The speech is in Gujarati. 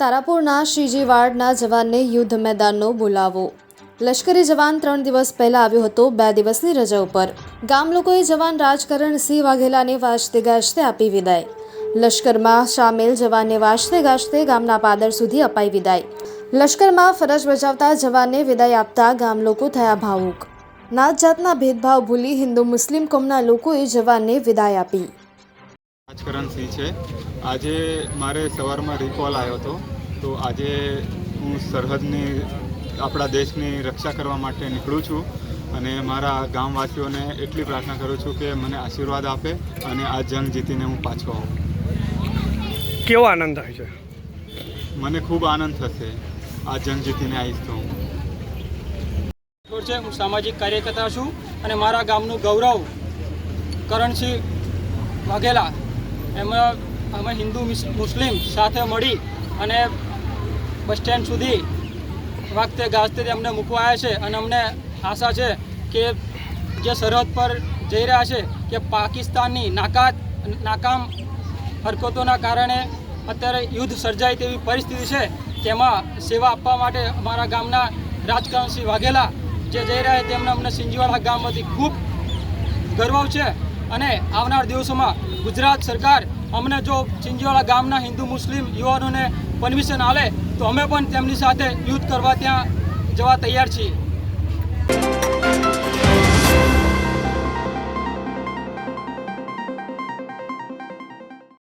તારાપુરના શ્રીજીવાડના જવાનને યુદ્ધ મેદાનનો બોલાવો. લશ્કરી જવાન ત્રણ દિવસ પહેલા આવ્યો હતો બે દિવસની રજા ઉપર. ગામ લોકોએ જવાન રાજકરણ, સિંહ વાઘેલાને વાજતે ગાજતે આપી વિદાય. લશ્કરમાં સામેલ જવાનને વાજતે ગાજતે ગામના પાદર સુધી અપાઈ વિદાય. લશ્કરમાં ફરજ બજાવતા જવાનને વિદાય આપતા ગામ લોકો થયા ભાવુક. નાત જાતના ભેદભાવ ભૂલી હિન્દુ મુસ્લિમ કોમના લોકોએ જવાનને વિદાય આપી. રાજકરણ સિંહ છે. આજે મારે સવારમાં રિકોલ આવ્યો હતો. તો આજે હું સરહદની આપણા દેશની રક્ષા કરવા માટે નીકળું છું અને મારા ગામવાસીઓને એટલી પ્રાર્થના કરું છું કે મને આશીર્વાદ આપે અને આ જંગ જીતીને હું પાછો આવું. કેવો આનંદ થાય છે? મને ખૂબ આનંદ થશે. આ જંગ જીતીને આવીશ તો હું. છે હું સામાજિક કાર્યકર્તા છું અને મારા ગામનું ગૌરવ કરણસિંહ વાઘેલા એમાં અમે હિન્દુ મુસ્લિમ સાથે મળી અને બસ સ્ટેન્ડ સુધી વાગતે ગાજતે અમને મૂકવા આવ્યા છે અને અમને આશા છે કે જે સરહદ પર જઈ રહ્યા છે કે પાકિસ્તાનની નાકાત, નાકામ હરકતોના કારણે અત્યારે યુદ્ધ સર્જાય તેવી પરિસ્થિતિ છે, તેમાં સેવા આપવા માટે અમારા ગામના રાજકારણસિંહ વાઘેલા જે જઈ રહ્યા છે, તેમને અમને સિંજીવાડા ગામમાંથી ખૂબ ગર્વ છે અને આવનાર દિવસોમાં ગુજરાત સરકાર અમને જો ચિંજીવાળા ગામના હિન્દુ મુસ્લિમ યુવાનોને પરમિશન આલે તો અમે પણ તેમની સાથે યુદ્ધ કરવા ત્યાં જવા તૈયાર છીએ.